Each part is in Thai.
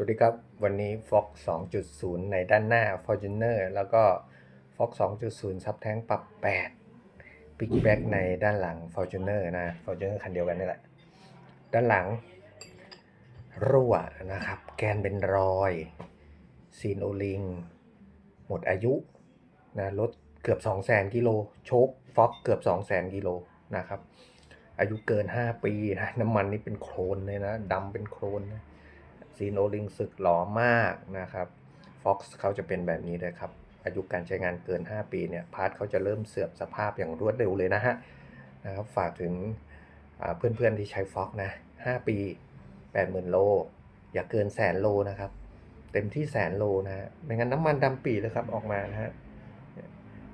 วัสดีครับ วันนี้ Fox 2.0 ในด้านหน้า Fortuner แล้วก็ Fox 2.0 ซับแท้งปรับ 8 Piggyback ในด้านหลัง Fortuner นะ Fortuner คันเดียวกันนี่แหละ ด้านหลัง รั่วนะครับ แกนเป็นรอยซีนโอลิง หมดอายุนะรถเกือบ 200,000กิโลโชคฟ็อกเกือบ 200,000กิโลนะครับ อายุเกิน 5 ปีนะน้ำมันนี่เป็นโครนเลยนะดำเป็นโครนนะ ซีโนลิงสึกหล่อมากนะครับ Fox เขาจะเป็นแบบนี้เลยครับ อายุการใช้งานเกิน 5 ปีเนี่ยพาร์ทเขาจะเริ่มเสื่อมสภาพอย่างรวดเร็วเลยนะฮะนะครับฝากถึงเพื่อนๆที่ใช้ Fox นะ 5 ปี 80,000 โล อย่าเกินแสนโลนะครับ เต็มที่แสนโลนะฮะไม่งั้นน้ำมันดำปีเลยครับออกมานะฮะ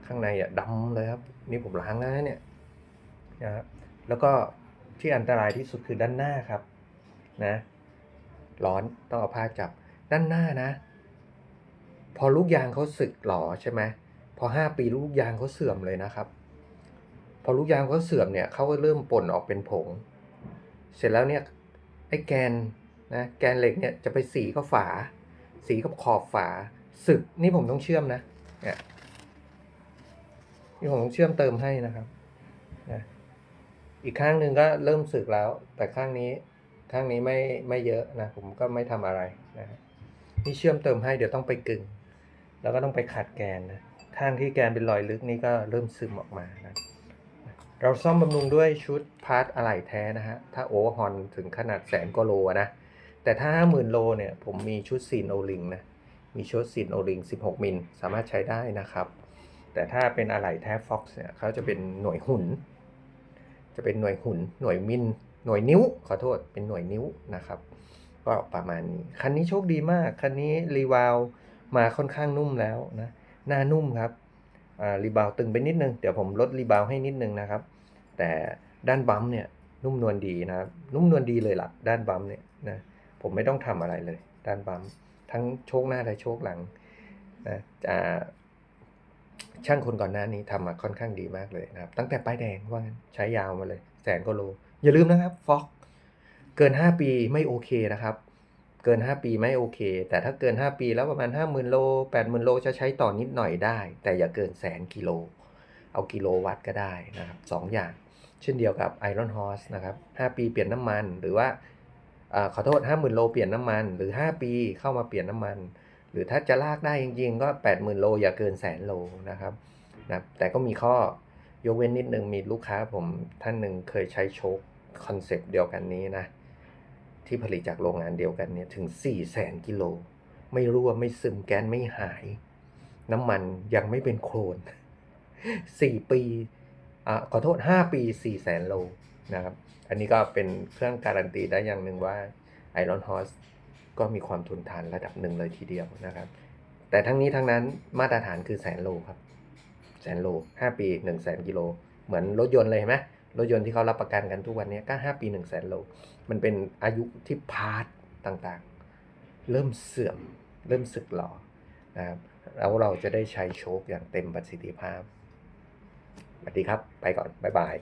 ข้างในอะดำเลยครับ นี่ผมล้างแล้วเนี่ยนะครับแล้วก็ที่อันตรายที่สุดคือด้านหน้าครับนะ ร้อนต้องเอาผ้าจับด้านหน้านะ พอลูกยางเขาสึกหล่อใช่ไหมพอห้าปีลูกยางเขาเสื่อมเลยนะครับ พอลูกยางเขาเสื่อมเนี่ยเขาก็เริ่มป่นออกเป็นผง เสร็จแล้วเนี่ยไอ้แกนนะแกนเหล็กเนี่ยจะไปสีกับฝา สีกับขอบฝาสึกนี่ผมต้องเชื่อมนะเนี่ยนี่ผมต้องเชื่อมเติมให้นะครับนะอีกข้างหนึ่งก็เริ่มสึกแล้ว แต่ข้างนี้ ข้างนี้ไม่ไม่เยอะนะผมก็ไม่ทำอะไรนะนี่เชื่อมเติมให้เดี๋ยวต้องไปกึ่ง แล้วก็ต้องไปขัดแกนนะข้างที่แกนเป็นรอยลึกนี่ก็เริ่มซึมออกมานะเราซ่อมบำรุงด้วยชุดพาร์ทอะไหล่แท้นะฮะถ้าโอเวอร์ฮอนถึงขนาดแสนกว่าโลนะแต่ถ้าห้าหมื่นโลเนี่ยผมมีชุดซีนโอลิงนะมีชุดซีนโอลิง 16 มิลสามารถใช้ได้นะครับ แต่ถ้าเป็นอะไหล่แท้ Fox เนี่ยเขาจะเป็นหน่วยหุ่น จะเป็นหน่วยหุ่นหน่วยมิล หน่วยนิ้วขอโทษเป็นหน่วยนิ้วนะครับ ก็ประมาณนี้ คันนี้โชคดีมาก คันนี้รีวาลมาค่อนข้างนุ่มแล้วนะหน้านุ่มครับรีบาวตึงไปนิดนึง เดี๋ยวผมลดรีบาวให้นิดนึงนะครับ แต่ด้านบัมเนี่ยนุ่มนวลดีนะครับ นุ่มนวลดีเลยล่ะด้านบัมเนี่ยนะผมไม่ต้องทำอะไรเลย ด้านบัมทั้งโชคหน้าและโชคหลังนะจะช่างคนก่อนหน้านี้ทำมาค่อนข้างดีมากเลยนะครับ ตั้งแต่ป้ายแดงว่างั้นใช้ยาวมาเลย แสนกว่าโล อย่าลืมนะครับฟ็อกเกิน 5 ปีไม่โอเคนะครับ เกิน 5 ปีไม่โอเค แต่ถ้าเกิน 5 ปีแล้วประมาณ 50,000 โล 80,000 โลจะใช้ต่อนิดหน่อยได้ แต่อย่าเกินแสนกิโล เอากิโลวัตต์ก็ได้นะครับสองอย่าง เช่นเดียวกับ Iron Horse นะครับ 5 ปีเปลี่ยนน้ำมันหรือว่าอาขอโทษ 50,000 โลเปลี่ยนน้ำมัน หรือ 5 ปีเข้ามาเปลี่ยนน้ำมัน หรือถ้าจะลากได้จริงๆ ก็ 80,000 โล อย่าเกินแสนโลนะครับนะแต่ก็มีข้อยกเว้นนิดนึงมีลูกค้าผมท่านหนึ่งเคยใช้โชค คอนเซปต์เดียวกันนี้นะ ที่ผลิตจากโรงงานเดียวกันเนี่ยถึง 4 0 0แสนกิโล ไม่รั่วไม่ซึมแก๊สไม่หาย น้ำมันยังไม่เป็นโคลน 4 ปีอ่าขอโทษ 5 ปี 4 0 0แสนโลนะครับ อันนี้ก็เป็นเครื่องการันตีได้อย่างหนึ่งว่า Iron Horse ก็มีความทนทานระดับหนึ่งเลยทีเดียวนะครับ แต่ทั้งนี้ทั้งนั้นมาตรฐานคือแสนโลครับ แสนโล 5 ปี 1 0 0 0 0 0กิโล เหมือนรถยนต์เลยเห็นไหม รถยนต์ที่เขารับประกันกันทุกวันนี้ก็ 5 ปี 1 0 0 0 0 0โล มันเป็นอายุที่พาร์ทต่างๆ เริ่มเสื่อม เริ่มสึกหรอนะครับแล้วเราจะได้ใช้โชคอย่างเต็มประสิทธิภาพสวัสดีครับ ไปก่อน บ๊ายบาย